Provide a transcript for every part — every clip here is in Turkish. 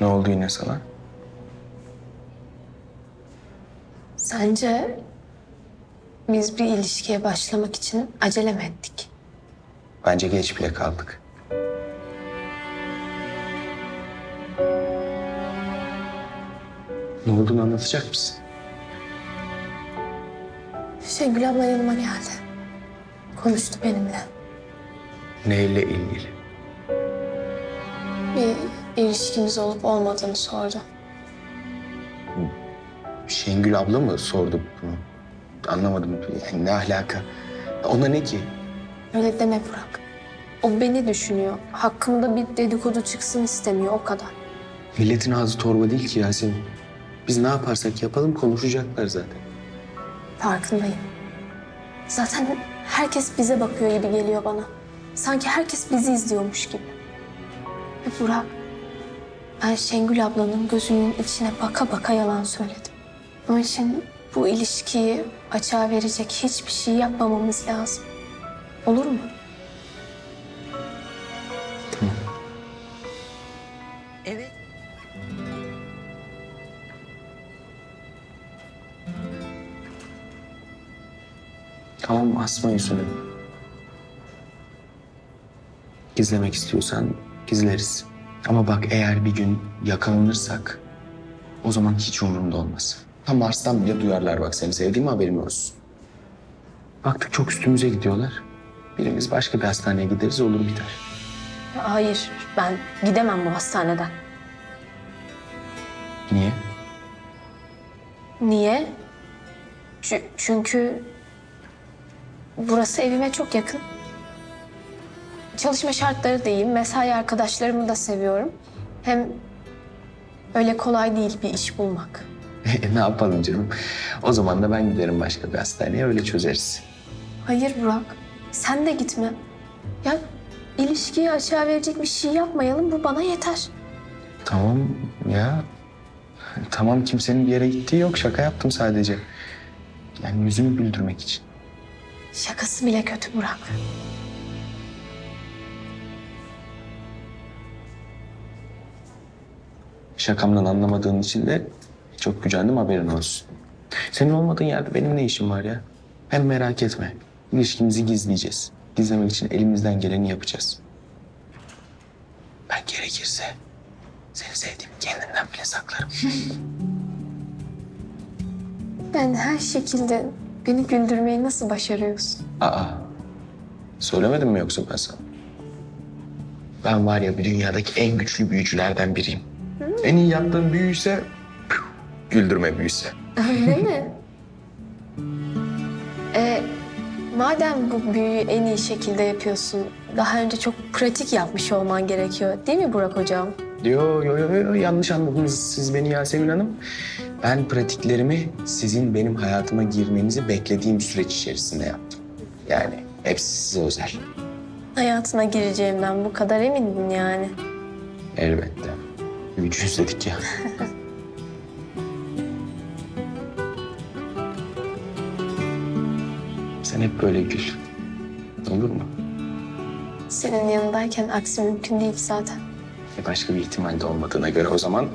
Ne oldu yine sana? Sence biz bir ilişkiye başlamak için acele mi ettik? Bence geç bile kaldık. Ne olduğunu anlatacak mısın? Şengül abla yanıma geldi. Konuştu benimle. Neyle ilgili? Bir ilişkimiz olup olmadığını sordu. Şengül abla mı sordu bunu? Anlamadım. Yani ne alaka? Ona ne ki? Öyle deme Burak. O beni düşünüyor. Hakkımda bir dedikodu çıksın istemiyor o kadar. Milletin ağzı torba değil ki Yasemin. Biz ne yaparsak yapalım konuşacaklar zaten. Farkındayım. Zaten herkes bize bakıyor gibi geliyor bana. Sanki herkes bizi izliyormuş gibi. Ve Burak, ben Şengül ablanın gözünün içine baka baka yalan söyledim. Onun için bu ilişkiyi açığa verecek hiçbir şey yapmamamız lazım. Olur mu? Evet. Tamam asma yüzünü. Gizlemek istiyorsan gizleriz. Ama bak eğer bir gün yakalanırsak o zaman hiç umurumda olmaz. Tam Mars'tan bile duyarlar bak seni sevdiğimi haberim olsun. Baktık çok üstümüze gidiyorlar. Birimiz başka bir hastaneye gideriz olur biter. Hayır, ben gidemem bu hastaneden. Niye? Niye? Çü- çünkü burası evime çok yakın. Çalışma şartları da iyi, mesai arkadaşlarımı da seviyorum. Hem öyle kolay değil bir iş bulmak. E, ne yapalım canım? O zaman da ben giderim başka bir hastaneye öyle çözeriz. Hayır Burak, sen de gitme. Ya ilişkiyi açığa verecek bir şey yapmayalım, bu bana yeter. Tamam ya. Tamam kimsenin bir yere gittiği yok. Şaka yaptım sadece. Yani yüzümü güldürmek için. Şakası bile kötü Burak. Şakamdan anlamadığın için de çok gücendim haberin olsun. Senin olmadığın yerde benim ne işim var ya? Hem merak etme. İlişkimizi gizleyeceğiz. Gizlemek için elimizden geleni yapacağız. Ben gerekirse seni sevdiğimi kendinden bile saklarım. Yani her şekilde beni güldürmeyi nasıl başarıyorsun? Aa, söylemedim mi yoksa ben sana? Ben var ya bir dünyadaki en güçlü büyücülerden biriyim. En iyi yaptığım büyü ise püh, güldürme büyüsü. Öyle mi? E, madem bu büyüyü en iyi şekilde yapıyorsun, daha önce çok pratik yapmış olman gerekiyor. Değil mi Burak Hocam? Yo yo yo yo yanlış anladınız siz beni Yasemin Hanım. Ben pratiklerimi sizin benim hayatıma girmenizi beklediğim süreç içerisinde yaptım. Yani hepsi size özel. Hayatına gireceğimden bu kadar emindin yani. Elbette. Büyücüyüz dedik ya. Sen hep böyle gül. Olur mu? Senin yanındayken aksi mümkün değil zaten. E başka bir ihtimal de olmadığına göre o zaman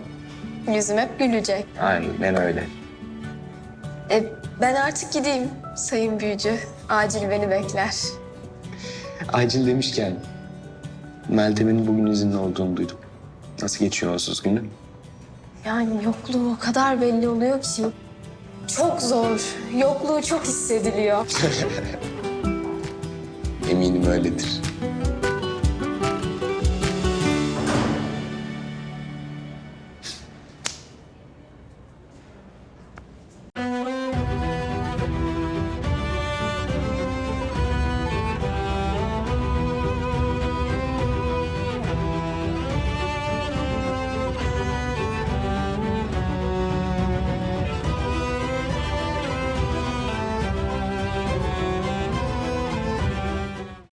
Yüzüm hep gülecek. aynen öyle. E, ben artık gideyim sayın büyücü. Acil beni bekler. Acil demişken Meltem'in bugün izinli olduğunu duydum. Nasıl geçiyor onsuz günü? Yani yokluğu o kadar belli oluyor ki. Çok zor. Yokluğu çok hissediliyor. Eminim öyledir.